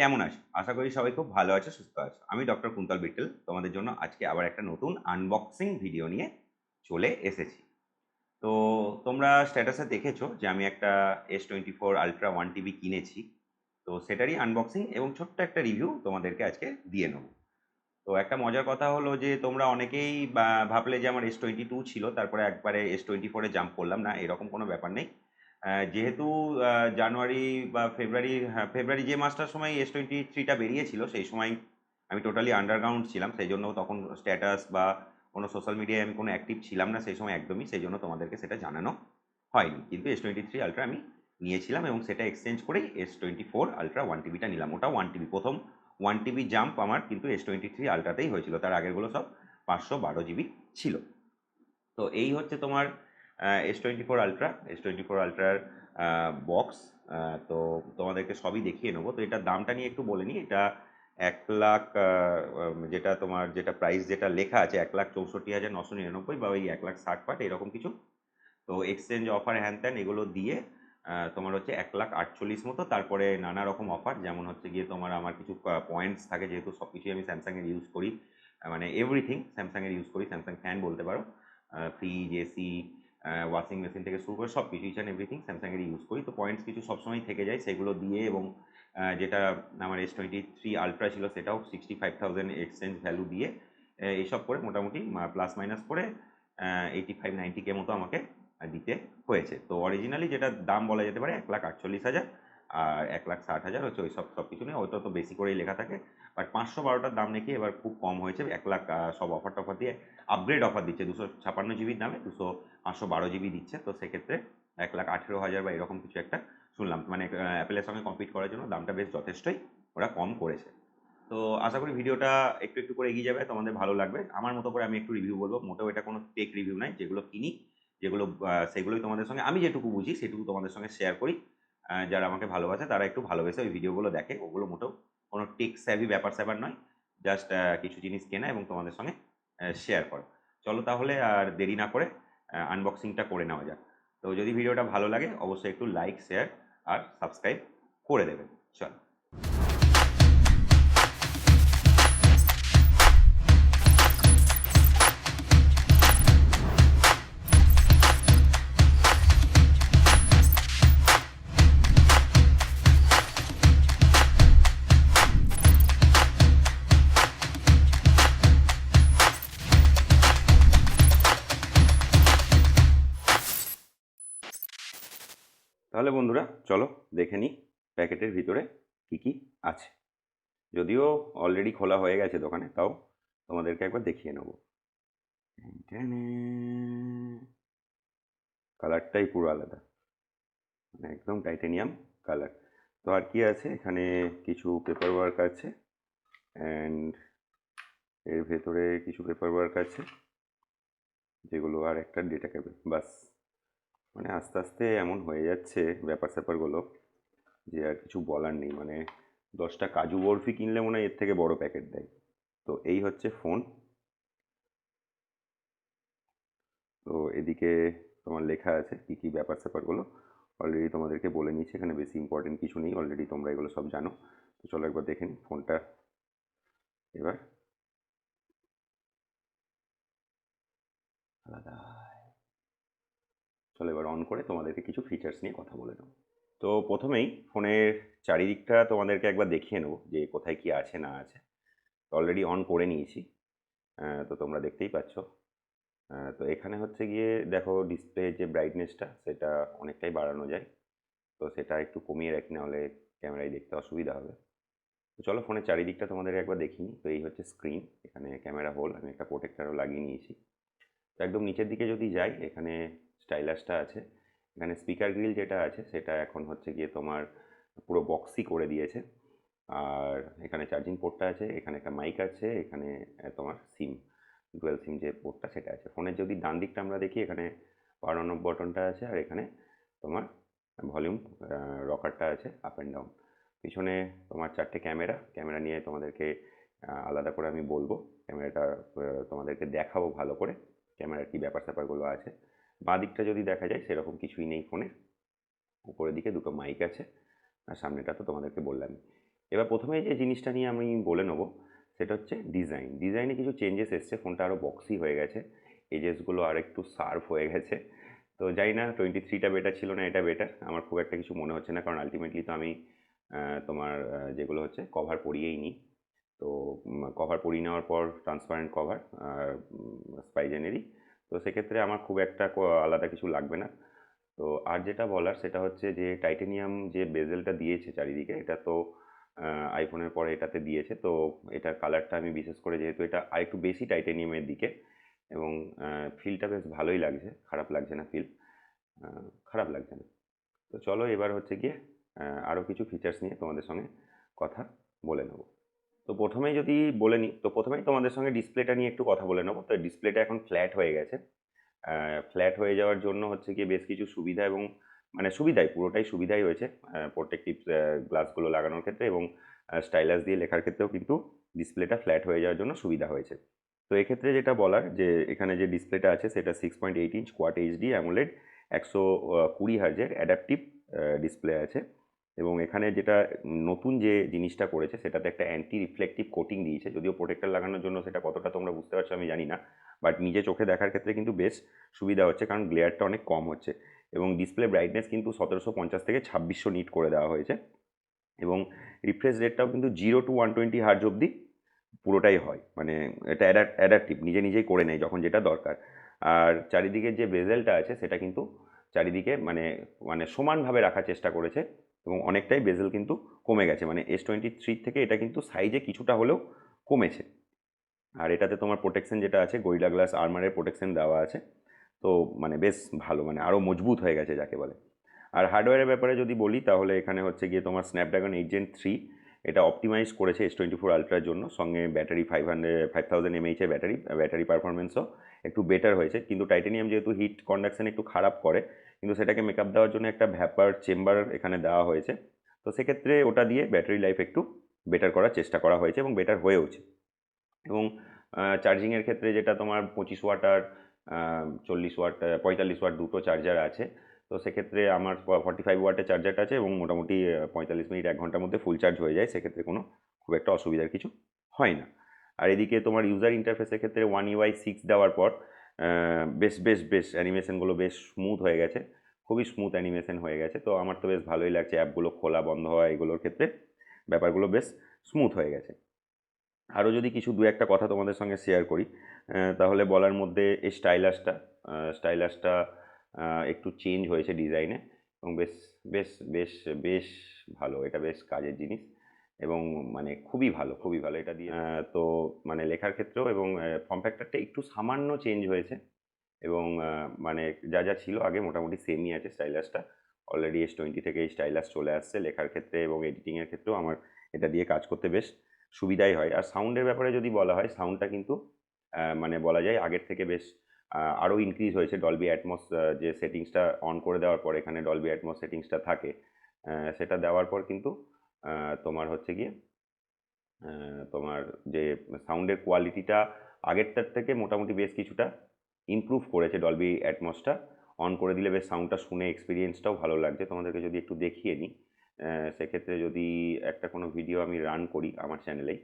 কেমন আছো? আশা করি সবাই খুব ভালো আছো, সুস্থ আছো। আমি ডক্টর কুন্তল বিট্টেল, তোমাদের জন্য আজকে আবার একটা নতুন আনবক্সিং ভিডিও নিয়ে চলে এসেছি। তো তোমরা স্ট্যাটাসে দেখেছ যে আমি একটা S twenty four ultra one TV কিনেছি। তো সেটারই আনবক্সিং এবং ছোট্ট একটা রিভিউ তোমাদেরকে আজকে দিয়ে নেব। তো একটা মজার কথা হলো যে তোমরা অনেকেই ভাবলে যে আমার এস টোয়েন্টি টু ছিল, তারপরে একবারে এস টোয়েন্টি ফোরে জাম্প করলাম। না, এরকম কোনো ব্যাপার নেই। যেহেতু জানুয়ারি বা ফেব্রুয়ারি হ্যাঁ ফেব্রুয়ারি যে মাসটার সময় এস টোয়েন্টি থ্রিটা বেরিয়েছিল, সেই সময় আমি টোটালি আন্ডারগ্রাউন্ড ছিলাম, সেই জন্য তখন স্ট্যাটাস বা কোনো সোশ্যাল মিডিয়ায় আমি কোনো অ্যাক্টিভ ছিলাম না, সেই সময় একদমই, সেই জন্য তোমাদেরকে সেটা জানানো হয়নি। কিন্তু এস টোয়েন্টি থ্রি আলট্রা আমি নিয়েছিলাম এবং সেটা এক্সচেঞ্জ করেই S twenty four ultra one টিভিটা নিলাম। ওটা ওয়ান টিভি প্রথম ওয়ান টিভি জাম্প আমার কিন্তু এস টোয়েন্টি থ্রি আলট্রাতেই হয়েছিল, তার আগেরগুলো সব পাঁচশো বারো জিবি ছিল। তো এই হচ্ছে তোমার S twenty four ultra S twenty four আলট্রার box তো তোমাদেরকে সবই দেখিয়ে নেব। তো এটার দামটা নিয়ে একটু বলে নিই এটা এক লাখ যেটা তোমার যেটা প্রাইস যেটা লেখা আছে, এক লাখ চৌষট্টি হাজার নশো নিরানব্বই বা ওই এক লাখ ষাট পাট, এরকম কিছু। তো এক্সচেঞ্জ অফার হ্যান ত্যান এগুলো দিয়ে তোমার হচ্ছে এক লাখ আটচল্লিশ মতো। তারপরে নানা রকম অফার যেমন হচ্ছে গিয়ে তোমার আমার কিছু পয়েন্টস থাকে যেহেতু সব কিছুই আমি স্যামসাংয়ের ইউজ করি। মানে এভরিথিং স্যামসাংয়ের ইউজ করি স্যামসাং ফ্যান বলতে পারো। ফ্রিজ এসি ওয়াশিং মেশিন থেকে শুরু করে সব কিছু ইচ অ্যান্ড এভরিথিং স্যামসাংয়ের ইউজ করি। তো পয়েন্টস কিছু সবসময় থেকে যায়, সেগুলো দিয়ে এবং যেটা আমার এস টোয়েন্টি থ্রি আলট্রা ছিল সেটাও sixty five thousand exchange value দিয়ে এইসব করে মোটামুটি প্লাস মাইনাস করে এইটি ফাইভ নাইনটি কে মতো আমাকে দিতে হয়েছে। তো অরিজিনালি যেটা দাম বলা যেতে পারে এক লাখ আটচল্লিশ হাজার আর এক লাখ ষাট হাজার হচ্ছে ওই সব সব কিছু নিয়ে। ওইটা তো বেশি করেই লেখা থাকে। বাট পাঁচশো বারোটার দাম নাকি এবার খুব কম হয়েছে। এক লাখ সব অফার টফার দিয়ে আপগ্রেড অফার দিচ্ছে। দুশো ছাপান্ন জিবির দামে দুশো পাঁচশো বারো জিবি দিচ্ছে। তো সেক্ষেত্রে এক লাখ আঠেরো হাজার বা এরকম কিছু একটা শুনলাম। মানে অ্যাপেলের সঙ্গে কম্পিট করার জন্য দামটা বেশ যথেষ্টই ওরা কম করেছে। তো আশা করি ভিডিওটা একটু একটু করে এগিয়ে যাবে। তোমাদের ভালো লাগবে। আমার মতো করে আমি একটু রিভিউ বলব। মোটেও এটা কোনো টেক রিভিউ নাই। যেগুলো কিনি, যেগুলো সেগুলোই তোমাদের সঙ্গে আমি যেটুকু বুঝি, সেটুকু তোমাদের সঙ্গে শেয়ার করি। যারা আমাকে ভালোবাসে, তারা একটু ভালোবেসে ওই ভিডিওগুলো দেখে। ওগুলো মোটেও কোনো টেক স্যাভি ব্যাপার স্যাপার নয়। জাস্ট কিছু জিনিস কেনা এবং তোমাদের সঙ্গে শেয়ার করো। চলো তাহলে আর দেরি না করে আনবক্সিংটা করে নেওয়া যাক। তো যদি ভিডিওটা ভালো লাগে, অবশ্যই একটু লাইক শেয়ার আর সাবস্ক্রাইব করে দেবেন। চলো। চলো দেখে নিই প্যাকেটের ভিতরে কি কি আছে। যদিও অলরেডি খোলা হয়ে গেছে দোকানে, তাও তোমাদেরকে একবার দেখিয়ে নেব। কালারটাই পুরো আলাদা। মানে একদম টাইটেনিয়াম কালার তো আর কি আছে? এখানে কিছু পেপার ওয়ার্ক আছে অ্যান্ড এর ভেতরে কিছু পেপার ওয়ার্ক আছে যেগুলো আর একটা ডেটা কেবল বাস। মানে আস্তে আস্তে এমন হয়ে যাচ্ছে ব্যাপার স্যাপারগুলো যে আর কিছু বলার নেই। মানে দশটা কাজু বরফি কিনলে মনে হয় এর থেকে বড় প্যাকেট দেয়। তো এই হচ্ছে ফোন তো এদিকে তোমার লেখা আছে কী কী ব্যাপার স্যাপারগুলো অলরেডি তোমাদেরকে বলে নিচ্ছি এখানে বেশি ইম্পর্টেন্ট কিছু নেই। অলরেডি তোমরা এগুলো সব জানো। তো চলো একবার দেখে নিই ফোনটা এবার আলাদা। চলো এবার অন করে তোমাদেরকে কিছু ফিচার্স নিয়ে কথা বলে নেব। তো প্রথমেই ফোনের চারিদিকটা তোমাদেরকে একবার দেখিয়ে নেব যে কোথায় কি আছে না আছে। অলরেডি অন করে নিয়েছি। তো তোমরা দেখতেই পাচ্ছ। তো এখানে হচ্ছে গিয়ে দেখো ডিসপ্লে যে ব্রাইটনেসটা সেটা অনেকটাই বাড়ানো যায়। তো সেটা একটু কমিয়ে রাখি, নাহলে ক্যামেরায় দেখতে অসুবিধা হবে। তো চলো ফোনের চারিদিকটা তোমাদের একবার দেখি তো এই হচ্ছে স্ক্রিন এখানে ক্যামেরা হোল আমি একটা প্রোটেক্টারও লাগিয়ে নিয়েছি। তো একদম নিচের দিকে যদি যাই, এখানে স্টাইলাসটা আছে। এখানে স্পিকার গ্রিল যেটা আছে, সেটা এখন হচ্ছে গিয়ে তোমার পুরো বক্সই করে দিয়েছে। আর এখানে চার্জিং পোর্টটা আছে, এখানে একটা মাইক আছে, এখানে তোমার সিম ডুয়েল সিম যে পোর্টটা সেটা আছে। ফোনের যদি ডান দিকটা আমরা দেখি, এখানে বাড়ানো বটনটা আছে, আর এখানে তোমার ভলিউম রকারটা আছে আপ অ্যান্ড ডাউন পিছনে তোমার চারটে ক্যামেরা ক্যামেরা নিয়ে তোমাদেরকে আলাদা করে আমি বলব। ক্যামেরাটা তোমাদেরকে দেখাবো ভালো করে ক্যামেরার কী ব্যাপার স্যাপারগুলো আছে। বাঁ দিকটা যদি দেখা যায়, সেরকম কিছুই নেই ফোনে। উপরের দিকে দুটো মাইক আছে, আর সামনেটা তো তোমাদেরকে বললাম এবার প্রথমে যে জিনিসটা নিয়ে আমি বলে নেব, সেটা হচ্ছে ডিজাইন ডিজাইনে কিছু চেঞ্জেস এসছে, ফোনটা আরও বক্সি হয়ে গেছে এজেসগুলো আর একটু শার্প হয়ে গেছে। তো জানি না টোয়েন্টি থ্রিটা বেটার ছিল না, এটা বেটার আমার খুব একটা কিছু মনে হচ্ছে না, কারণ আলটিমেটলি তো আমি তোমার যেগুলো হচ্ছে কভার পরিয়েই নিই। তো কভার পরিয়ে নেওয়ার পর ট্রান্সপারেন্ট কভার আর স্পাইজেনেরই তো সেক্ষেত্রে আমার খুব একটা আলাদা কিছু লাগবে না। তো আর যেটা বলার সেটা হচ্ছে যে টাইটেনিয়াম যে বেজেলটা দিয়েছে চারিদিকে, এটা তো আইফোনের পরে এটাতে দিয়েছে। তো এটা কালারটা আমি বিশেষ করে যেহেতু এটা আরেকটু বেশি টাইটেনিয়ামের দিকে এবং ফিলটা বেশ ভালোই লাগছে। খারাপ লাগছে না ফিল খারাপ লাগছে না। তো চলো এবার হচ্ছে গিয়ে আরও কিছু ফিচার্স নিয়ে তোমাদের সঙ্গে কথা বলে নেব। তো প্রথমেই যদি বলে নিই তো প্রথমেই তোমাদের সঙ্গে ডিসপ্লেটা নিয়ে একটু কথা বলে নেব। তো ডিসপ্লেটা এখন ফ্ল্যাট হয়ে গেছে। ফ্ল্যাট হয়ে যাওয়ার জন্য হচ্ছে গিয়ে বেশ কিছু সুবিধা এবং মানে সুবিধাই, পুরোটাই সুবিধাই হয়েছে প্রোটেক্টিভ গ্লাসগুলো লাগানোর ক্ষেত্রে এবং স্টাইলাস দিয়ে লেখার ক্ষেত্রেও কিন্তু ডিসপ্লেটা ফ্ল্যাট হয়ে যাওয়ার জন্য সুবিধা হয়েছে। তো এক্ষেত্রে যেটা বলার, যে এখানে যে ডিসপ্লেটা আছে সেটা six point eight inch quad HD AMOLED একশো কুড়ি হার্জের অ্যাডাপটিভ ডিসপ্লে আছে। এবং এখানে যেটা নতুন যে জিনিসটা করেছে, সেটাতে একটা অ্যান্টি রিফ্লেকটিভ কোটিং দিয়েছে। যদিও প্রোটেক্টর লাগানোর জন্য সেটা কতটা তোমরা বুঝতে পারছ আমি জানি না বাট নিজে চোখে দেখার ক্ষেত্রে কিন্তু বেশ সুবিধা হচ্ছে, কারণ গ্লেয়ারটা অনেক কম হচ্ছে। এবং ডিসপ্লে ব্রাইটনেস কিন্তু সতেরোশো পঞ্চাশ থেকে ছাব্বিশশো নিট করে দেওয়া হয়েছে। এবং রিফ্রেশ রেটটাও কিন্তু zero to one twenty hertz অবধি পুরোটাই হয়। মানে এটা অ্যাডাপটিভ নিজে নিজেই করে নেয় যখন যেটা দরকার। আর চারিদিকে যে বেজেলটা আছে, সেটা কিন্তু চারিদিকে মানে মানে সমানভাবে রাখার চেষ্টা করেছে। এবং অনেকটাই বেজেল কিন্তু কমে গেছে। মানে এস টোয়েন্টি থ্রি থেকে এটা কিন্তু সাইজে কিছুটা হলেও কমেছে। আর এটাতে তোমার প্রোটেকশন যেটা আছে গরিলা গ্লাস আর্মারের প্রোটেকশন দেওয়া আছে। তো মানে বেশ ভালো মানে আরও মজবুত হয়ে গেছে যাকে বলে। আর হার্ডওয়্যারের ব্যাপারে যদি বলি, তাহলে এখানে হচ্ছে গিয়ে তোমার স্ন্যাপড্রাগন এইট জেন থ্রি এটা অপটিমাইজ করেছে এস টোয়েন্টি ফোর আলট্রার জন্য। সঙ্গে battery five hundred five thousand এমএইচের battery battery পারফরমেন্সও একটু বেটার হয়েছে। কিন্তু টাইটেনিয়াম যেহেতু হিট কন্ডাকশন একটু খারাপ করে কিন্তু সেটাকে মেকআপ দেওয়ার জন্য একটা ভ্যাপার চেম্বার এখানে দেওয়া হয়েছে। তো সেক্ষেত্রে ওটা দিয়ে ব্যাটারি লাইফ একটু বেটার করার চেষ্টা করা হয়েছে এবং বেটার হয়েওছে। এবং চার্জিংয়ের ক্ষেত্রে যেটা তোমার পঁচিশ ওয়াট আর চল্লিশ ওয়াট পঁয়তাল্লিশ ওয়াট দুটো চার্জার আছে। তো সেক্ষেত্রে আমার ফর্টি ফাইভ ওয়াটের চার্জারটা আছে এবং মোটামুটি পঁয়তাল্লিশ মিনিট, এক ঘণ্টার মধ্যে ফুল চার্জ হয়ে যায়। সেক্ষেত্রে কোনো খুব একটা অসুবিধার কিছু হয় না। আর এদিকে তোমার ইউজার ইন্টারফেসের ক্ষেত্রে ওয়ান ইউআই সিক্স দেওয়ার পর বেশ বেশ বেশ অ্যানিমেশনগুলো বেশ স্মুথ হয়ে গেছে। খুবই স্মুথ অ্যানিমেশন হয়ে গেছে। তো আমার তো বেশ ভালোই লাগছে। অ্যাপগুলো খোলা বন্ধ হওয়া এগুলোর ক্ষেত্রে ব্যাপারগুলো বেশ স্মুথ হয়ে গেছে। আরও যদি কিছু দু একটা কথা তোমাদের সঙ্গে শেয়ার করি তাহলে বলার মধ্যে এই স্টাইলাসটা স্টাইলাসটা একটু চেঞ্জ হয়েছে ডিজাইনে এবং বেশ বেশ বেশ বেশ ভালো। এটা বেশ কাজের জিনিস। এবং মানে খুবই ভালো খুবই ভালো। এটা দিয়ে তো মানে লেখার ক্ষেত্রেও এবং ফর্ম ফ্যাক্টরটা একটু সামান্য চেঞ্জ হয়েছে এবং মানে যা যা ছিল আগে মোটামুটি সেমই আছে স্টাইলাসটা অলরেডি এস টোয়েন্টি থেকে এই স্টাইলাস চলে আসছে লেখার ক্ষেত্রে এবং এডিটিংয়ের ক্ষেত্রেও আমার এটা দিয়ে কাজ করতে বেশ সুবিধাই হয়। আর সাউন্ডের ব্যাপারে যদি বলা হয় সাউন্ডটা কিন্তু মানে বলা যায় আগের থেকে বেশ আরও ইনক্রিজ হয়েছে। ডলবি অ্যাটমস যে সেটিংসটা অন করে দেওয়ার পর এখানে ডলবি অ্যাটমস সেটিংসটা থাকে সেটা দেওয়ার পর কিন্তু তোমার হচ্ছে গিয়ে তোমার যে সাউন্ডের কোয়ালিটিটা আগেরটার থেকে মোটামুটি বেশ কিছুটা ইমপ্রুভ করেছে ডলবি অ্যাটমসটা অন করে দিলে বেশ সাউন্ডটা শুনে এক্সপিরিয়েন্সটাও ভালো লাগছে। তোমাদেরকে যদি একটু দেখিয়ে নিই সেক্ষেত্রে যদি একটা কোনো ভিডিও আমি রান করি আমার চ্যানেলেই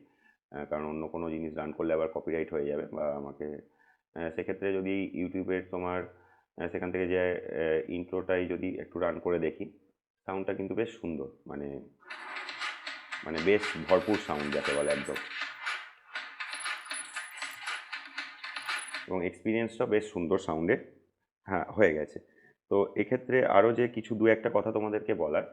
কারণ অন্য কোনো জিনিস রান করলে আবার কপিরাইট হয়ে যাবে বা আমাকে সেক্ষেত্রে যদি ইউটিউবের তোমার সেখান থেকে যে ইন্ট্রোটাই যদি একটু রান করে দেখি সাউন্ডটা কিন্তু বেশ সুন্দর। মানে মানে বেশ ভরপুর সাউন্ড যাকে বলে একদম। এবং এক্সপিরিয়েন্সটা বেশ সুন্দর সাউন্ডের হ্যাঁ হয়ে গেছে। তো এক্ষেত্রে আরও যে কিছু দু একটা কথা তোমাদেরকে বলার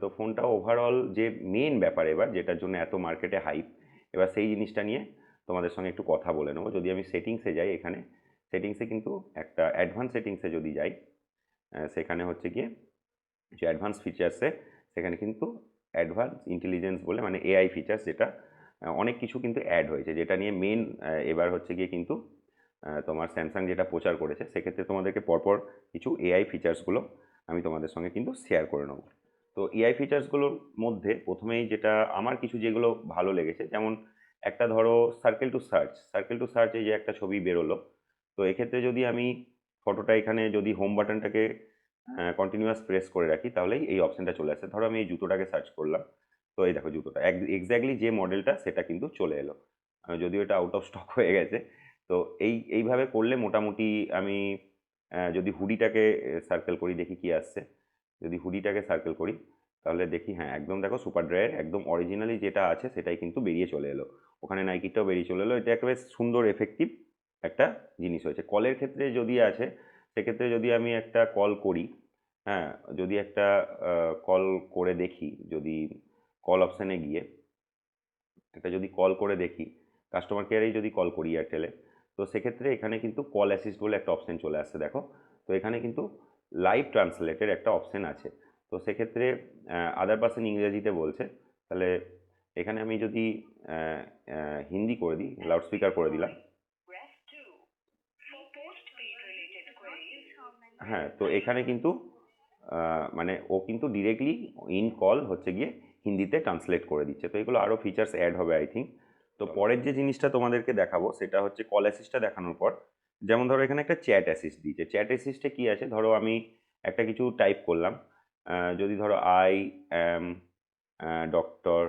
তো ফোনটা ওভারঅল যে মেন ব্যাপার এবার, যেটার জন্য এত মার্কেটে হাইপ এবার সেই জিনিসটা নিয়ে তোমাদের সঙ্গে একটু কথা বলে নেব। যদি আমি সেটিংসে যাই এখানে সেটিংসে কিন্তু একটা অ্যাডভান্স সেটিংসে যদি যাই সেখানে হচ্ছে গিয়ে যে অ্যাডভান্স ফিচার্সে সেখানে কিন্তু অ্যাডভান্স ইন্টেলিজেন্স বলে মানে এআই ফিচার্স যেটা অনেক কিছু কিন্তু অ্যাড হয়েছে। যেটা নিয়ে মেন এবার হচ্ছে গিয়ে কিন্তু তোমার স্যামসাং যেটা প্রচার করেছে, সেক্ষেত্রে তোমাদেরকে পরপর কিছু এআই ফিচার্সগুলো আমি তোমাদের সঙ্গে কিন্তু শেয়ার করে নেব। তো এআই ফিচার্সগুলোর মধ্যে প্রথমেই যেটা আমার কিছু যেগুলো ভালো লেগেছে, যেমন একটা ধরো circle to search circle to search যে একটা ছবি বেরোলো, তো এক্ষেত্রে যদি আমি ফটোটা এখানে যদি হোম বাটনটাকে কন্টিনিউয়াস প্রেস করে রাখি, তাহলেই এই অপশানটা চলে আসে। ধরো আমি এই জুতোটাকে সার্চ করলাম, তো এই দেখো জুতোটা এক্স্যাক্টলি যে মডেলটা সেটা কিন্তু চলে এলো। যদিও এটা আউট অফ স্টক হয়ে গেছে, তো এই, এইভাবে করলে মোটামুটি আমি যদি হুডিটাকে সার্কেল করি, দেখি কি আসছে। যদি হুডিটাকে সার্কেল করি, তাহলে দেখি হ্যাঁ একদম দেখো সুপার ড্রাইয়ের একদম অরিজিনালি যেটা আছে সেটাই কিন্তু বেরিয়ে চলে এলো। ওখানে নাইকিটাও বেরিয়ে চলে এলো, এটা একটা বেশ সুন্দর এফেক্টিভ একটা জিনিস হয়েছে। কলের ক্ষেত্রে যদি আছে সেক্ষেত্রে যদি আমি একটা কল করি হ্যাঁ যদি একটা কল করে দেখি, যদি কল অপশানে গিয়ে, একটা যদি কল করে দেখি কাস্টমার কেয়ারেই যদি কল করি এয়ারটেলে তো সেক্ষেত্রে এখানে কিন্তু কল অ্যাসিস্ট বলে একটা অপশান চলে আসছে, দেখো। তো এখানে কিন্তু লাইভ ট্রান্সলেটের একটা অপশান আছে। তো সেক্ষেত্রে আদার পার্সন ইংরেজিতে বলছে, তাহলে এখানে আমি যদি হিন্দি করে দিই লাউডস্পিকার করে দিলাম হ্যাঁ তো এখানে কিন্তু মানে ও কিন্তু ডিরেক্টলি ইন কল হচ্ছে গিয়ে হিন্দিতে ট্রান্সলেট করে দিচ্ছে। তো এগুলো আরও ফিচার্স অ্যাড হবে আই থিঙ্ক তো পরের যে জিনিসটা তোমাদেরকে দেখাবো সেটা হচ্ছে কল অ্যাসিস্টটা দেখানোর পর যেমন ধরো এখানে একটা চ্যাট অ্যাসিস্ট দিয়েছে। চ্যাট অ্যাসিস্টে কী আছে? ধরো আমি একটা কিছু টাইপ করলাম যদি ধরো আই অ্যাম ডক্টর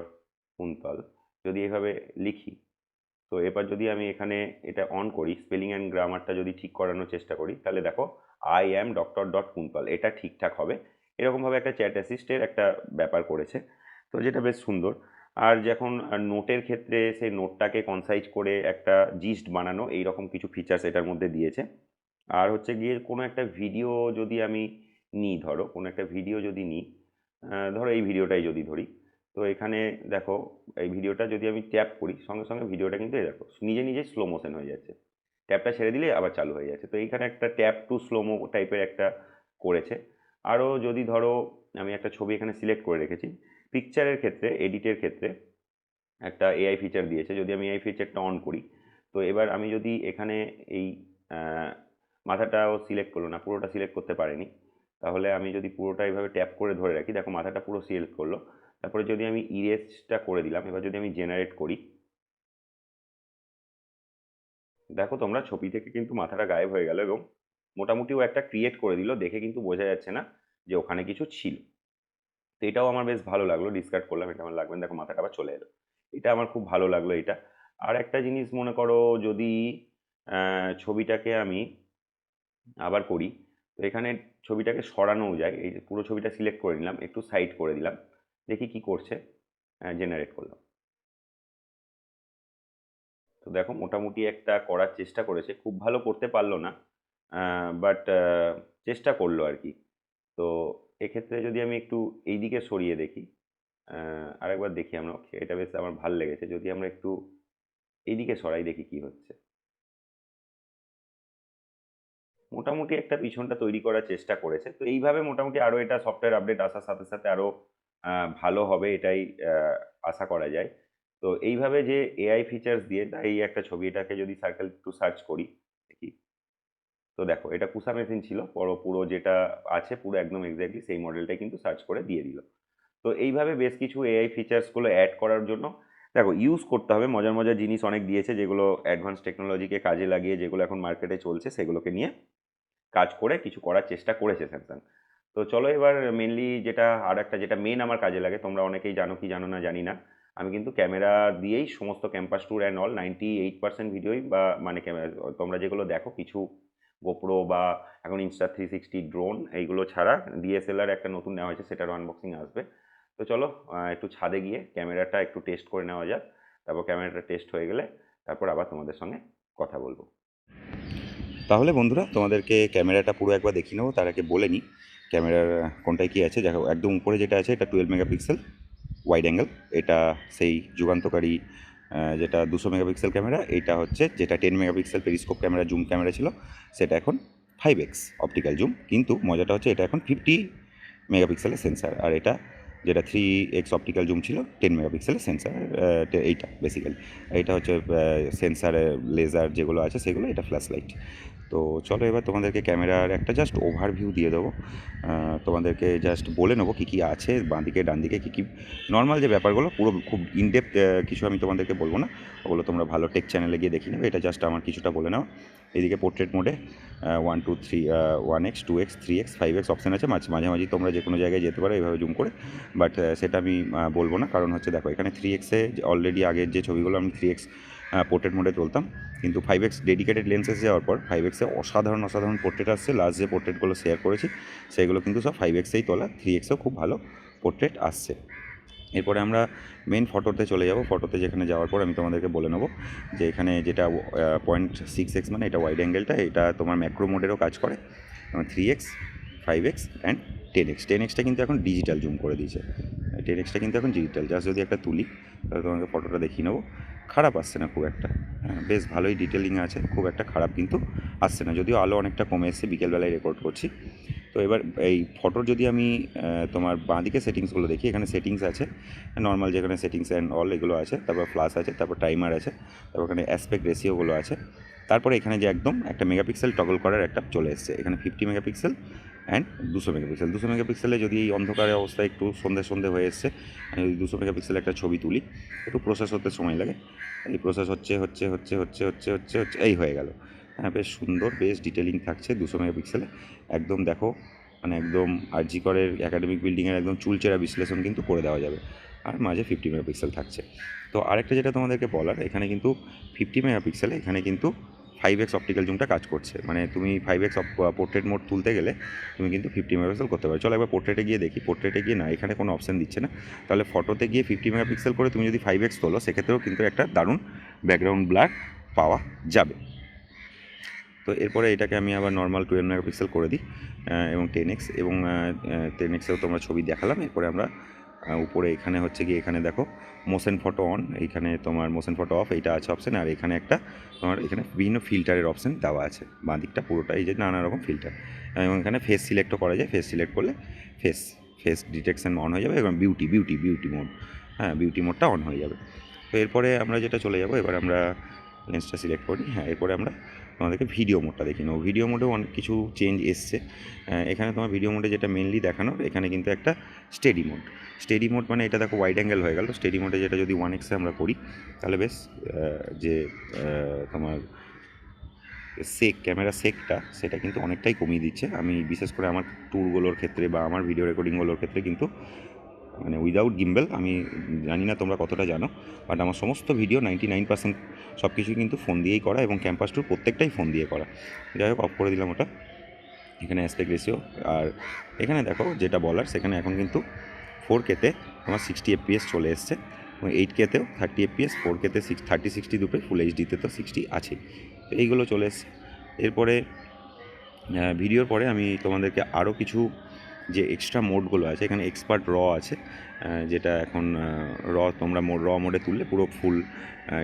কুন্তল যদি এভাবে লিখি তো এবার যদি আমি এখানে এটা অন করি স্পেলিং অ্যান্ড গ্রামারটা যদি ঠিক করানোর চেষ্টা করি তাহলে দেখো I am doctor dot Kuntal এটা ঠিকঠাক হবে। এরকমভাবে একটা চ্যাট অ্যাসিস্টের একটা ব্যাপার করেছে। তো যেটা বেশ সুন্দর। আর যখন নোটের ক্ষেত্রে সেই নোটটাকে কনসাইজ করে একটা জিস্ট বানানো এই রকম কিছু ফিচার্স এটার মধ্যে দিয়েছে। আর হচ্ছে গিয়ে কোনো একটা ভিডিও যদি আমি নিই, ধরো, কোনো একটা ভিডিও যদি নিই ধরো এই ভিডিওটাই যদি ধরি, তো এখানে দেখো, এই ভিডিওটা যদি আমি ট্যাপ করি, সঙ্গে সঙ্গে ভিডিওটা কিন্তু এই দেখো, নিজে নিজে স্লো মোশন হয়ে যাচ্ছে। ট্যাপটা ছেড়ে দিলে আবার চালু হয়ে যাচ্ছে। তো এইখানে একটা ট্যাপ টু স্লোমো টাইপের একটা করেছে। আরও যদি ধরো আমি একটা ছবি এখানে সিলেক্ট করে রেখেছি পিকচারের ক্ষেত্রে এডিটের ক্ষেত্রে একটা এআই ফিচার দিয়েছে। যদি আমি এআই ফিচারটা অন করি, তো এবার আমি যদি এখানে এই মাথাটাও সিলেক্ট করল না, পুরোটা সিলেক্ট করতে পারিনি, তাহলে আমি যদি পুরোটা এইভাবে ট্যাপ করে ধরে রাখি, দেখো মাথাটা পুরো সিলেক্ট করল। তারপরে যদি আমি ইরেজটা করে দিলাম, এবার যদি আমি জেনারেট করি দেখো তোমরা ছবি থেকে কিন্তু মাথাটা গায়েব হয়ে গেল এবং মোটামুটি ও একটা ক্রিয়েট করে দিল। দেখে কিন্তু বোঝা যাচ্ছে না যে ওখানে কিছু ছিল। তো এটাও আমার বেশ ভালো লাগল ডিসকার্ড করলাম, এটা আমার লাগবে দেখো মাথাটা আবার চলে এলো। এটা আমার খুব ভালো লাগল এটা। আর একটা জিনিস মনে করো যদি ছবিটাকে আমি আবার করি, তো এখানে ছবিটাকে সরানোও যায়। এই পুরো ছবিটা সিলেক্ট করে নিলাম, একটু সাইড করে দিলাম। দেখি কি করছে জেনারেট করলাম। তো দেখো মোটামুটি একটা করার চেষ্টা করেছে, খুব ভালো করতে পারল না বাট চেষ্টা করল আর কি তো এক্ষেত্রে যদি আমি একটু এই দিকে সরিয়ে দেখি আরেকবার দেখি আমরা এটা বেশ আমার ভালো লেগেছে। যদি আমরা একটু এইদিকে সরাই দেখি কি হচ্ছে। মোটামুটি একটা পিছনটা তৈরি করার চেষ্টা করেছে। তো এইভাবে মোটামুটি আরও এটা সফটওয়্যার আপডেট আসার সাথে সাথে আরও ভালো হবে এটাই আশা করা যায়। তো এইভাবে যে এআই ফিচার্স দিয়ে এই একটা ছবি, এটাকে যদি সার্কেল টু সার্চ করি, দেখি। তো দেখো, এটা কুসা মেশিন ছিল, পুরো পুরো যেটা আছে, পুরো একদম এক্স্যাক্টলি সেই মডেলটাই কিন্তু সার্চ করে দিয়ে দিল। তো এইভাবে বেশ কিছু এআই ফিচার্সগুলো অ্যাড করার জন্য, দেখো ইউজ করতে হবে। মজার মজার জিনিস অনেক দিয়েছে, যেগুলো অ্যাডভান্স টেকনোলজিকে কাজে লাগিয়ে, যেগুলো এখন মার্কেটে চলছে, সেগুলোকে নিয়ে কাজ করে কিছু করার চেষ্টা করেছে স্যামসাং তো চলো এবার মেনলি যেটা আর একটা যেটা মেন আমার কাজে লাগে, তোমরা অনেকেই জানো কি জানো না জানি না। আমি কিন্তু ক্যামেরা দিয়েই সমস্ত campus tour and all ninety eight percent ভিডিওই বা মানে ক্যামেরা তোমরা যেগুলো দেখো, কিছু গোপ্রো বা এখন ইনস্টা থ্রি সিক্সটি ড্রোন এইগুলো ছাড়া ডিএসএলআর একটা নতুন নেওয়া হয়েছে, সেটার আনবক্সিং আসবে। তো চলো একটু ছাদে গিয়ে ক্যামেরাটা একটু টেস্ট করে নেওয়া যাক। তারপর ক্যামেরাটা টেস্ট হয়ে গেলে তারপর আবার তোমাদের সঙ্গে কথা বলব। তাহলে বন্ধুরা, তোমাদেরকে ক্যামেরাটা পুরো একবার দেখিয়ে নেব, তার আগে বলে নিই, ক্যামেরার কোনটায় কী আছে, দেখো, একদম উপরে যেটা আছে, এটা টুয়েলভ মেগাপিক্সেল ওয়াইড অ্যাঙ্গেল এটা সেই যুগান্তকারী যেটা দুশো মেগাপিক্সেল ক্যামেরা, এটা হচ্ছে যেটা ten megapixel periscope camera zoom camera ছিল, সেটা এখন ফাইভ এক্স অপটিক্যাল জুম কিন্তু মজাটা হচ্ছে এটা এখন ফিফটি মেগাপিক্সেলের সেন্সার আর এটা যেটা থ্রি এক্স অপটিক্যাল জুম ছিল টেন মেগাপিক্সেলের সেন্সার এইটা বেসিক্যালি এইটা হচ্ছে সেন্সারের লেজার যেগুলো আছে, সেগুলো, এটা ফ্ল্যাশ লাইট তো চলো এবার তোমাদেরকে ক্যামেরার একটা জাস্ট ওভারভিউ দিয়ে দেবো। তোমাদেরকে জাস্ট বলে নেব কী কী আছে, বাঁদিকে ডান দিকে কী কী নর্মাল যে ব্যাপারগুলো, পুরো খুব ইনডেপ কিছু আমি তোমাদেরকে বলব না। ওগুলো তোমরা ভালো টেক চ্যানেলে গিয়ে দেখে নেবে, এটা জাস্ট আমার কিছুটা বলে নাও। এদিকে পোর্ট্রেট মোডে one two three one x two x three x five x option আছে, মাঝে, মাঝামাঝি তোমরা যে কোনো জায়গায় যেতে পারো এইভাবে জুম করে। বাট সেটা আমি বলব না, কারণ হচ্ছে দেখো, এখানে থ্রি এক্সে অলরেডি আগের যে ছবিগুলো, আমি থ্রি এক্স পোর্ট্রেট মোডে তুলতাম কিন্তু ফাইভ এক্স ডেডিকেটেড লেন্স এসে যাওয়ার পর ফাইভ এক্সে অসাধারণ অসাধারণ পোর্ট্রেট আসছে। লাস্ট যে পোর্ট্রেটগুলো শেয়ার করেছি, সেগুলো কিন্তু সব ফাইভ এক্সেই তোলা। থ্রি এক্সেও খুব ভালো পোর্ট্রেট আসছে। এরপরে আমরা মেন ফটোতে চলে যাব। ফটোতে যেখানে যাওয়ার পর আমি তোমাদেরকে বলে নেব যে এখানে যেটা পয়েন্ট সিক্স এক্স মানে এটা ওয়াইড অ্যাঙ্গেলটা এটা তোমার ম্যাক্রো মোডেরও কাজ করে। Three x five x and ten x ten extra কিন্তু এখন ডিজিটাল জুম করে দিয়েছে। টেন এক্সটা কিন্তু এখন ডিজিটাল জাস্ট যদি একটা তুলি, তাহলে তোমাকে ফটোটা দেখিয়ে নেব। খারাপ আসছে না খুব একটা। হ্যাঁ বেশ ভালোই ডিটেলিং আছে, খুব একটা খারাপ কিন্তু আসছে না। যদিও আলো অনেকটা কমে এসছে, বিকেলবেলায় রেকর্ড করছি। তো এবার এই ফটোর যদি আমি তোমার বাঁদিকে সেটিংসগুলো দেখি, এখানে সেটিংস আছে নর্মাল যেখানে সেটিংস অ্যান্ড অল এগুলো আছে, তারপর ফ্লাশ আছে, তারপর টাইমার আছে, তারপর এখানে অ্যাসপেক্ট রেশিওগুলো আছে। তারপরে এখানে যে একদম একটা মেগাপিক্সেল টগল করার একটা চলে এসছে, এখানে ফিফটি মেগাপিক্সেল অ্যান্ড দুশো মেগাপিক্সেল দুশো মেগাপিক্সেলে যদি এই অন্ধকারের অবস্থায় একটু সন্ধে সন্ধে হয়ে এসছে, আমি যদি দুশো মেগাপিক্সেল একটা ছবি তুলি, একটু প্রসেস হতে সময় লাগে। এই প্রসেস হচ্ছে হচ্ছে হচ্ছে হচ্ছে হচ্ছে হচ্ছে হচ্ছে, এই হয়ে গেল। হ্যাঁ বেশ সুন্দর, বেশ ডিটেলিং থাকছে দুশো মেগাপিক্সেলে একদম দেখো মানে একদম আরজি করের একাডেমিক বিল্ডিংয়ের একদম চুলচেরা বিশ্লেষণ কিন্তু করে দেওয়া যাবে। আর মাঝে ফিফটি মেগাপিক্সেল থাকছে। তো আরেকটা যেটা তোমাদেরকে বলার, এখানে কিন্তু ফিফটি মেগাপিক্সেলে এখানে কিন্তু ফাইভ এক্স অপটিক্যাল জুমটা কাজ করছে। মানে তুমি ফাইভ এক্স পোর্ট্রেট মোড তুলতে গেলে তুমি কিন্তু ফিফটি মেগাপিক্সেল করতে পারো। চলো একবার পোর্ট্রেটে গিয়ে দেখি। পোর্ট্রেটে গিয়ে না, এখানে কোনো অপশান দিচ্ছে না। তাহলে ফটোতে গিয়ে ফিফটি মেগাপিক্সেল করে তুমি যদি ফাইভ এক্স তোলো, সেক্ষেত্রেও কিন্তু একটা দারুণ ব্যাকগ্রাউন্ড ব্লার পাওয়া যাবে। তো এরপরে এটাকে আমি আবার নর্মাল টুয়েলভ মেগাপিক্সেল করে দিই এবং টেন এক্স এবং টেন এক্সেও তোমরা ছবি দেখালাম। এরপরে আমরা উপরে এখানে হচ্ছে গিয়ে এখানে দেখো মোশন ফটো অন এইখানে তোমার মোশন ফটো অফ এইটা আছে অপশান আর এখানে একটা তোমার এখানে বিভিন্ন ফিল্টারের অপশান দেওয়া আছে। বাঁ দিকটা পুরোটা এই যে নানা রকম ফিল্টার এবং এখানে ফেস সিলেক্টও করা যায় ফেস সিলেক্ট করলে ফেস ফেস ডিটেকশন অন হয়ে যাবে, এবং বিউটি বিউটি বিউটি মোড হ্যাঁ বিউটি মোডটা অন হয়ে যাবে। তো এরপরে আমরা যেটা চলে যাব, এবার আমরা লেন্সটা সিলেক্ট করি হ্যাঁ এরপরে আমরা তোমাদেরকে ভিডিও মোডটা দেখি নেব। ভিডিও মোডেও অনেক কিছু চেঞ্জ এসছে। এখানে তোমার ভিডিও মোডে যেটা মেনলি দেখানোর এখানে কিন্তু একটা স্টেডি মোড স্টেডি মোড মানে এটা দেখো ওয়াইড অ্যাঙ্গেল হয়ে গেল। স্টেডি মোডে যেটা যদি ওয়ান এক্সে আমরা করি, তাহলে বেশ যে তোমার সেক ক্যামেরা সেকটা সেটা কিন্তু অনেকটাই কমিয়ে দিচ্ছে। আমি বিশেষ করে আমার ট্যুরগুলোর ক্ষেত্রে বা আমার ভিডিও রেকর্ডিংগুলোর ক্ষেত্রে কিন্তু মানে উইদাউট গিম্বেল আমি জানি না তোমরা কতটা জানো বাট আমার সমস্ত ভিডিও নাইনটি নাইন পার্সেন্ট সব কিছুই কিন্তু ফোন দিয়েই করা এবং ক্যাম্পাস ট্যুর প্রত্যেকটাই ফোন দিয়ে করা। যাই হোক অফ করে দিলাম ওটা। এখানে অ্যাসপেক্ট রেশিও আর এখানে দেখো যেটা বলার, সেখানে এখন কিন্তু ফোর কেতে তোমার সিক্সটি এফপিএস চলে এসছে। এবং এইট কেতেও থার্টি এফপিএস ফোর কেতে সিক্স থার্টি সিক্সটি দুটোই ফুল এইচডিতে তো সিক্সটি আছেই। তো এইগুলো চলে এসছে। এরপরে ভিডিওর পরে আমি তোমাদেরকে আরও কিছু যে এক্সট্রা মোডগুলো আছে, এখানে এক্সপার্ট র আছে যেটা এখন র তোমরা র মোডে তুললে পুরো ফুল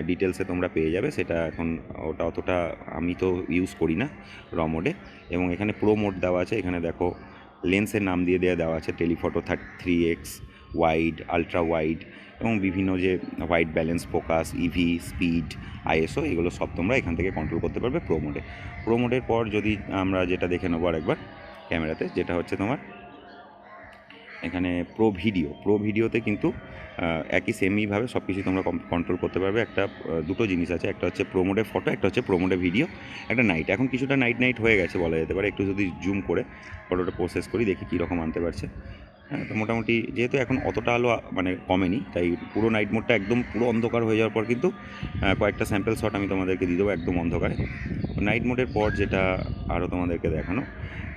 ডিটেলসে তোমরা পেয়ে যাবে, সেটা এখন ওটা অতটা আমি তো ইউজ করি না র মোডে এবং এখানে প্রো মোড দেওয়া আছে, এখানে দেখো লেন্সের নাম দিয়ে দেওয়া দেওয়া আছে telephoto thirty three x wide ultra wide এবং বিভিন্ন যে white balance focus EV speed ISO এগুলো সব তোমরা এখান থেকে কন্ট্রোল করতে পারবে প্রো মোডে প্রো মোডের পর যদি আমরা যেটা দেখে নেব আরেকবার, ক্যামেরাতে, যেটা হচ্ছে তোমার এখানে প্রো ভিডিও প্রো ভিডিওতে কিন্তু একই সেমইভাবে সব কিছু তোমরা কন্ট্রোল করতে পারবে। একটা দুটো জিনিস আছে, একটা হচ্ছে প্রোমোডে ফটো একটা হচ্ছে প্রোমোডে ভিডিও একটা নাইট এখন কিছুটা নাইট নাইট হয়ে গেছে বলা যেতে পারে, একটু যদি জুম করে ফটোটা প্রসেস করি, দেখি কীরকম আনতে পারছে। তো মোটামুটি যেহেতু এখন অতটা আলো মানে কমেনি, তাই পুরো নাইট মোডটা একদম পুরো অন্ধকার হয়ে যাওয়ার পর কিন্তু কয়েকটা স্যাম্পল শট আমি তোমাদেরকে দিয়ে দেবো একদম অন্ধকারে। নাইট মোডের পর যেটা আরও তোমাদেরকে দেখানো,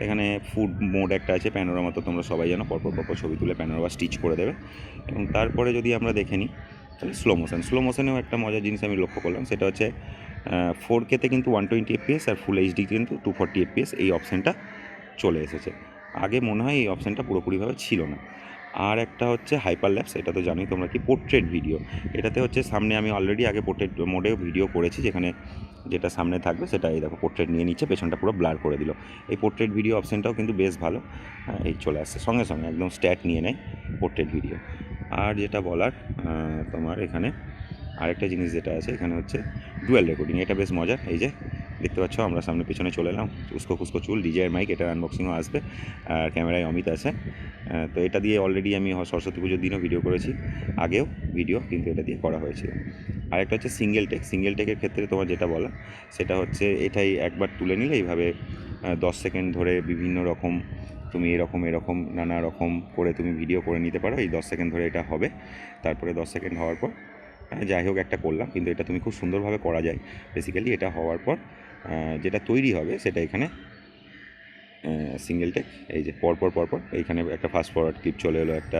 এখানে ফুড মোড একটা আছে প্যানোরামা তো তোমরা সবাই জানো, পরপর পরপর ছবি তুলে প্যানোরামা স্টিচ করে দেবে। এবং তারপরে যদি আমরা দেখে নিই, তাহলে স্লো মোশন স্লো মোশনেও একটা মজার জিনিস আমি লক্ষ্য করলাম, সেটা হচ্ছে ফোর কেতে কিন্তু ওয়ান টোয়েন্টি এফপিএস আর ফুল এইচডি কিন্তু টু ফর্টি এফপিএস এই অপশানটা চলে এসেছে। আগে মনে হয় এই অপশানটা পুরোপুরিভাবে ছিল না। আর একটা হচ্ছে হাইপার ল্যাপস এটা তো জানোই তোমরা কি পোর্ট্রেট ভিডিও এটাতে হচ্ছে সামনে আমি অলরেডি আগে পোর্ট্রেট মোডেও ভিডিও করেছি যেখানে যেটা সামনে থাকবে সেটা এই দেখো পোর্ট্রেট নিয়ে নিচ্ছে পেছনটা পুরো ব্লার করে দিল। এই পোর্ট্রেট ভিডিও অপশানটাও কিন্তু বেশ ভালো। হ্যাঁ, এই চলে আসছে। সঙ্গে সঙ্গে একদম স্ট্যাট নিয়ে নেয় পোর্ট্রেট ভিডিও আর যেটা বলার তোমার এখানে আরেকটা জিনিস যেটা আছে এখানে হচ্ছে ডুয়েল রেকর্ডিং এটা বেশ মজার। এই যে দেখতে পাচ্ছ, আমরা সামনে পিছনে চলে এলাম। উস্কো খুস্কো চুল ডিজের মাইক এটার আনবক্সিংও আসবে। আর ক্যামেরায় অমিত আছে। তো এটা দিয়ে অলরেডি আমি সরস্বতী পুজোর দিনও ভিডিও করেছি। আগেও ভিডিও কিন্তু এটা দিয়ে করা হয়েছিল। আরেকটা হচ্ছে সিঙ্গেল টেক সিঙ্গেল টেকের ক্ষেত্রে তোমার যেটা বলা, সেটা হচ্ছে এটাই একবার তুলে নিলে এইভাবে দশ সেকেন্ড ধরে বিভিন্ন রকম, তুমি এরকম এরকম, নানা রকম করে তুমি ভিডিও করে নিতে পারো। এই দশ সেকেন্ড ধরে এটা হবে। তারপরে দশ সেকেন্ড হওয়ার পর যাই হোক, একটা করলাম। কিন্তু এটা তুমি খুব সুন্দরভাবে করা যায়। বেসিক্যালি এটা হওয়ার পর যেটা তৈরি হবে সেটা এখানে সিঙ্গেল টেক এই যে পরপর পরপর, এইখানে একটা ফাস্ট ফরওয়ার্ড ক্লিপ চলে এলো, একটা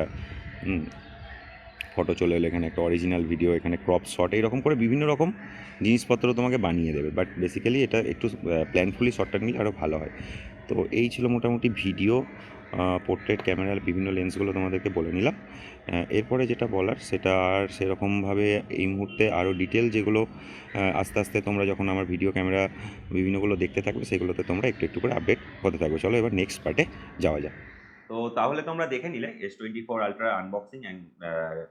ফটো চলে এলো, এখানে একটা অরিজিনাল ভিডিও এখানে ক্রপ শট এইরকম করে বিভিন্ন রকম জিনিসপত্র তোমাকে বানিয়ে দেবে। বাট বেসিক্যালি এটা একটু প্ল্যানফুলি শটটা নিলে আরও ভালো হয়। তো এই ছিল মোটামুটি ভিডিও পোর্ট্রেট ক্যামেরার বিভিন্ন লেন্সগুলো তোমাদেরকে বলে নিলাম। এরপরে যেটা বলার, সেটা আর সেরকমভাবে এই মুহূর্তে আরও ডিটেল যেগুলো আস্তে আস্তে তোমরা যখন আমার ভিডিও ক্যামেরা বিভিন্নগুলো দেখতে থাকবে, সেগুলোতে তোমরা একটু একটু করে আপডেট হতে থাকবে। চলো এবার নেক্সট পার্টে যাওয়া যাক। তো তাহলে তোমরা দেখে নিলে S twenty four ultra unboxing and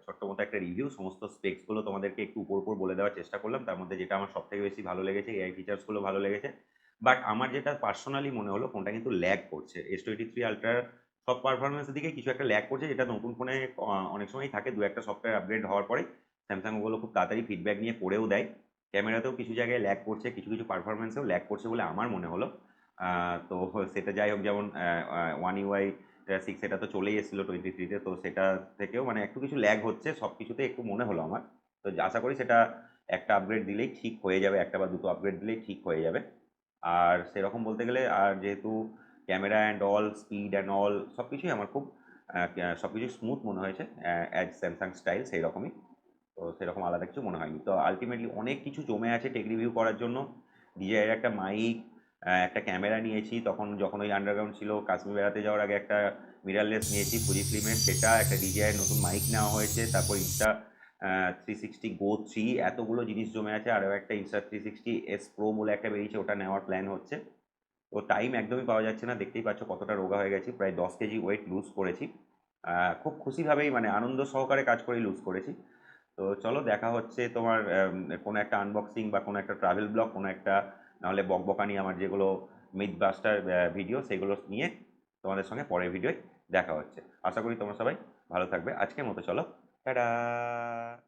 ছোট্ট মতো একটা রিভিউ সমস্ত স্পেক্সগুলো তোমাদেরকে একটু উপর উপর বলে দেওয়ার চেষ্টা করলাম। তার মধ্যে যেটা আমার সব থেকে বেশি ভালো লেগেছে এআই ফিচার্সগুলো ভালো লেগেছে। বাট আমার যেটা পার্সোনালি মনে হলো ফোনটা কিন্তু ল্যাগ করছে। এস টোয়েন্টি থ্রি আলট্রার সব পারফরমেন্সের দিকে কিছু একটা ল্যাগ করছে, যেটা নতুন ফোনে অনেক সময় থাকে। দু একটা সফটওয়্যার আপগ্রেড হওয়ার পরে স্যামসাং ওগুলো খুব তাড়াতাড়ি ফিডব্যাক নিয়ে করেও দেয়। ক্যামেরাতেও কিছু জায়গায় ল্যাগ করছে, কিছু কিছু পারফরমেন্সেও ল্যাগ করছে বলে আমার মনে হলো। তো সেটা যাই হোক, যেমন ওয়ান ইউআই সিক্স সেটা তো চলেই এসেছিল টোয়েন্টি থ্রিতে তো সেটা থেকেও মানে একটু কিছু ল্যাগ হচ্ছে সব কিছুতে একটু মনে হলো আমার। তো আশা করি সেটা একটা আপগ্রেড দিলেই ঠিক হয়ে যাবে, একটা বা দুটো আপগ্রেড দিলেই ঠিক হয়ে যাবে। আর সেরকম বলতে গেলে, আর যেহেতু camera and all speed and all সব কিছুই আমার খুব সব কিছু স্মুথ মনে হয়েছে অ্যাজ স্যামসাং স্টাইল সেই রকমই তো সেরকম আলাদা কিছু মনে হয়নি। তো আলটিমেটলি অনেক কিছু জমে আছে টেক রিভিউ করার জন্য। ডিজাইয়ের একটা মাইক একটা ক্যামেরা নিয়েছি। তখন যখন ওই আন্ডারগ্রাউন্ড ছিল, কাশ্মীর বেড়াতে যাওয়ার আগে একটা মিরারলেস নিয়েছি ফুজি ফিল্মের সেটা একটা ডিজাইয়ের নতুন মাইক নেওয়া হয়েছে। তারপর Insta three sixty go three এতগুলো জিনিস জমে আছে, আরও একটা Insta three sixty S pro বলে একটা বেরিয়েছে, ওটা নেওয়ার প্ল্যান হচ্ছে। তো টাইম একদমই পাওয়া যাচ্ছে না, দেখতেই পাচ্ছ কতটা রোগা হয়ে গেছি, প্রায় দশ কেজি ওয়েট লুজ করেছি। খুব খুশিভাবেই মানে আনন্দ সহকারে কাজ করেই লুজ করেছি। তো চলো দেখা হচ্ছে তোমার কোনো একটা আনবক্সিং বা কোনো একটা ট্রাভেল ব্লগ কোনো একটা নাহলে বকবকানি আমার যেগুলো মিথ বাস্টার ভিডিও সেগুলো নিয়ে তোমাদের সঙ্গে পরের ভিডিওয় দেখা হচ্ছে। আশা করি তোমরা সবাই ভালো থাকবে। আজকের মতো চলো। たら